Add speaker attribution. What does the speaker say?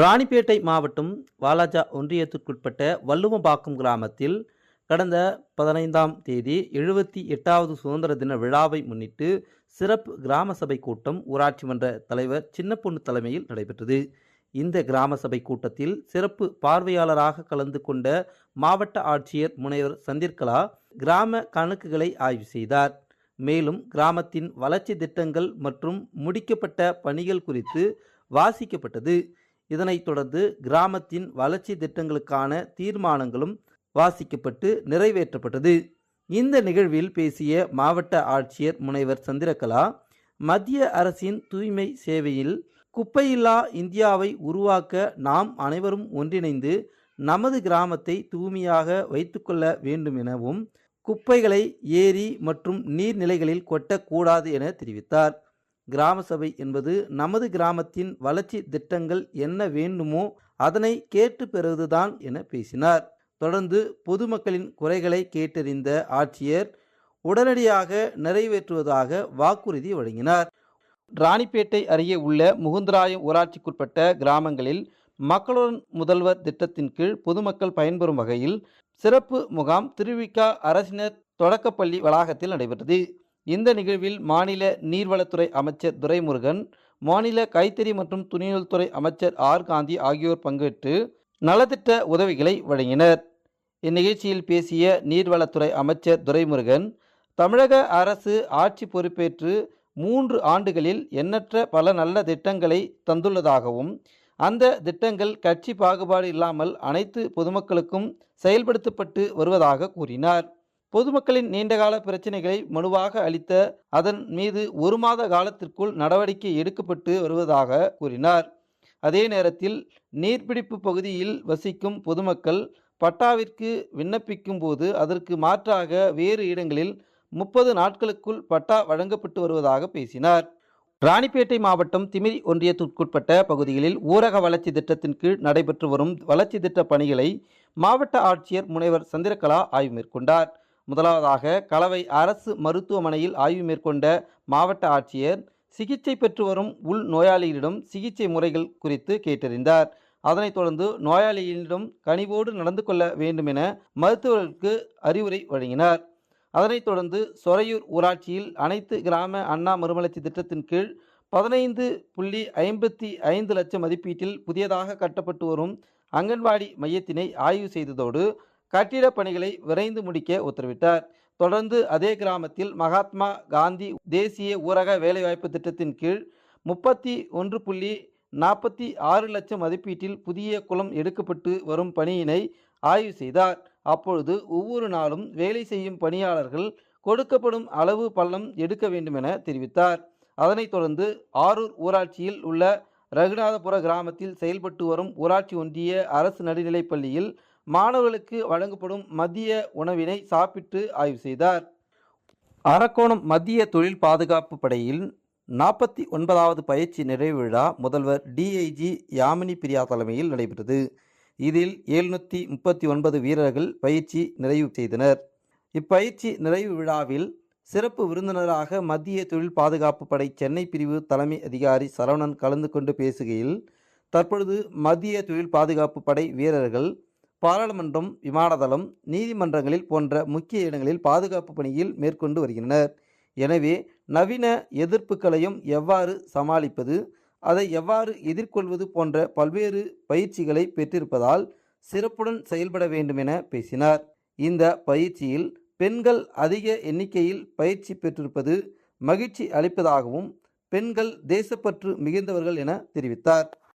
Speaker 1: ராணிப்பேட்டை மாவட்டம் வாலாஜா ஒன்றியத்திற்குட்பட்ட வல்லுவம்பாக்கம் கிராமத்தில் கடந்த பதினைந்தாம் தேதி எழுபத்தி எட்டாவது சுதந்திர தின விழாவை முன்னிட்டு சிறப்பு கிராம சபை கூட்டம் ஊராட்சி மன்ற தலைவர் சின்னப்பொண்ணு தலைமையில் நடைபெற்றது. இந்த கிராம சபை கூட்டத்தில் சிறப்பு பார்வையாளராக கலந்து கொண்ட மாவட்ட ஆட்சியர் முனைவர் சந்திர்கலா கிராம கணக்குகளை ஆய்வு செய்தார். மேலும் கிராமத்தின் வளர்ச்சி திட்டங்கள் மற்றும் முடிக்கப்பட்ட பணிகள் குறித்து வாசிக்கப்பட்டது. இதனைத் தொடர்ந்து கிராமத்தின் வளர்ச்சி திட்டங்களுக்கான தீர்மானங்களும் வாசிக்கப்பட்டு நிறைவேற்றப்பட்டது. இந்த நிகழ்வில் பேசிய மாவட்ட ஆட்சியர் முனைவர் சந்திரகலா மத்திய அரசின் தூய்மை சேவையில் குப்பையில்லா இந்தியாவை உருவாக்க நாம் அனைவரும் ஒன்றிணைந்து நமது கிராமத்தை தூய்மையாக வைத்துக்கொள்ள வேண்டும் எனவும் குப்பைகளை ஏரி மற்றும் நீர்நிலைகளில் கொட்டக்கூடாது என தெரிவித்தார். கிராம சபை என்பது நமது கிராமத்தின் வளர்ச்சி திட்டங்கள் என்ன வேண்டுமோ அதனை கேட்டு பெறுவதுதான் என பேசினார். தொடர்ந்து பொதுமக்களின் குறைகளை கேட்டறிந்த ஆட்சியர் உடனடியாக நிறைவேற்றுவதாக வாக்குறுதி வழங்கினார். ராணிப்பேட்டை அருகே உள்ள முகுந்தராயம் ஊராட்சிக்குட்பட்ட கிராமங்களில் மக்களுடன் முதல்வர் திட்டத்தின் கீழ் பொதுமக்கள் பயன்பெறும் வகையில் சிறப்பு முகாம் திருவிக்கா அரசினர் தொடக்கப்பள்ளி வளாகத்தில் நடைபெற்றது. இந்த நிகழ்வில் மாநில நீர்வளத்துறை அமைச்சர் துரைமுருகன் மாநில கைத்தறி மற்றும் துணிநூல்துறை அமைச்சர் ஆர். காந்தி ஆகியோர் பங்கேற்று நலத்திட்ட உதவிகளை வழங்கினர். இந்நிகழ்ச்சியில் பேசிய நீர்வளத்துறை அமைச்சர் துரைமுருகன் தமிழக அரசு ஆட்சி பொறுப்பேற்று மூன்று ஆண்டுகளில் எண்ணற்ற பல நல்ல திட்டங்களை தந்துள்ளதாகவும் அந்த திட்டங்கள் கட்சி பாகுபாடு இல்லாமல் அனைத்து பொதுமக்களுக்கும் செயல்படுத்தப்பட்டு வருவதாக கூறினார். பொதுமக்களின் நீண்டகால பிரச்சினைகளை மனுவாக அளித்த அதன் மீது ஒரு மாத காலத்திற்குள் நடவடிக்கை எடுக்கப்பட்டு வருவதாக கூறினார். அதே நேரத்தில் நீர்பிடிப்பு பகுதியில் வசிக்கும் பொதுமக்கள் பட்டாவிற்கு விண்ணப்பிக்கும் போது அதற்கு மாற்றாக வேறு இடங்களில் முப்பது நாட்களுக்குள் பட்டா வழங்கப்பட்டு வருவதாக பேசினார். ராணிப்பேட்டை மாவட்டம் திமிரி ஒன்றியத்திற்குட்பட்ட பகுதிகளில் ஊரக வளர்ச்சி திட்டத்தின் கீழ் நடைபெற்று வரும் வளர்ச்சி திட்ட பணிகளை மாவட்ட ஆட்சியர் முனைவர் சந்திரகலா ஆய்வு மேற்கொண்டார். முதலாவதாக கலவை அரசு மருத்துவமனையில் ஆய்வு மேற்கொண்ட மாவட்ட ஆட்சியர் சிகிச்சை பெற்று வரும் உள் நோயாளிகளிடம் சிகிச்சை முறைகள் குறித்து கேட்டறிந்தார். அதனைத் தொடர்ந்து நோயாளிகளிடம் கனிவோடு நடந்து கொள்ள வேண்டும் என மருத்துவர்களுக்கு அறிவுரை வழங்கினார். அதனைத் தொடர்ந்து சொரையூர் ஊராட்சியில் அனைத்து கிராம அண்ணா மறுமலர்ச்சி திட்டத்தின் கீழ் பதினைந்து புள்ளி ஐம்பத்தி ஐந்து லட்சம் மதிப்பீட்டில் புதியதாக கட்டப்பட்டு வரும் அங்கன்வாடி மையத்தினை ஆய்வு செய்ததோடு கட்டிடப் பணிகளை விரைந்து முடிக்க உத்தரவிட்டார். தொடர்ந்து அதே கிராமத்தில் மகாத்மா காந்தி தேசிய ஊரக வேலைவாய்ப்பு திட்டத்தின் கீழ் முப்பத்தி ஒன்று புள்ளி நாற்பத்தி ஆறு லட்சம் மதிப்பீட்டில் புதிய குளம் எடுக்கப்பட்டு வரும் பணியினை ஆய்வு செய்தார். அப்பொழுது ஒவ்வொரு நாளும் வேலை செய்யும் பணியாளர்கள் கொடுக்கப்படும் அளவு பள்ளம் எடுக்க வேண்டும் என தெரிவித்தார். அதனைத் தொடர்ந்து ஆரூர் ஊராட்சியில் உள்ள ரகுநாதபுர கிராமத்தில் செயல்பட்டு வரும் ஊராட்சி ஒன்றிய அரசு நடுநிலைப் பள்ளியில் மாணவர்களுக்கு வழங்கப்படும் மதிய உணவினை சாப்பிட்டு ஆய்வு செய்தார். அரக்கோணம் மத்திய தொழில் பாதுகாப்பு படையில் நாற்பத்தி ஒன்பதாவது பயிற்சி நிறைவு விழா முதல்வர் டிஐஜி யாமினி பிரியா தலைமையில் நடைபெற்றது. இதில் எழுநூற்றி முப்பத்தி ஒன்பது வீரர்கள் பயிற்சி நிறைவு செய்தனர். இப்பயிற்சி நிறைவு விழாவில் சிறப்பு விருந்தினராக மத்திய தொழில் பாதுகாப்பு படை சென்னை பிரிவு தலைமை அதிகாரி சரவணன் கலந்து கொண்டு பேசுகையில் தற்பொழுது மத்திய தொழில் பாதுகாப்பு படை வீரர்கள் பாராளுமன்றம் விமானதளம் நீதிமன்றங்களில் போன்ற முக்கிய இடங்களில் பாதுகாப்பு பணியில் மேற்கொண்டு வருகின்றனர். எனவே நவீன எதிர்ப்புகளையும் எவ்வாறு சமாளிப்பது அதை எவ்வாறு எதிர்கொள்வது போன்ற பல்வேறு பயிற்சிகளை பெற்றிருப்பதால் சிறப்புடன் செயல்பட வேண்டும் என பேசினார். இந்த பயிற்சியில் பெண்கள் அதிக எண்ணிக்கையில் பயிற்சி பெற்றிருப்பது மகிழ்ச்சி அளிப்பதாகவும் பெண்கள் தேசப்பற்று மிகுந்தவர்கள் என தெரிவித்தார்.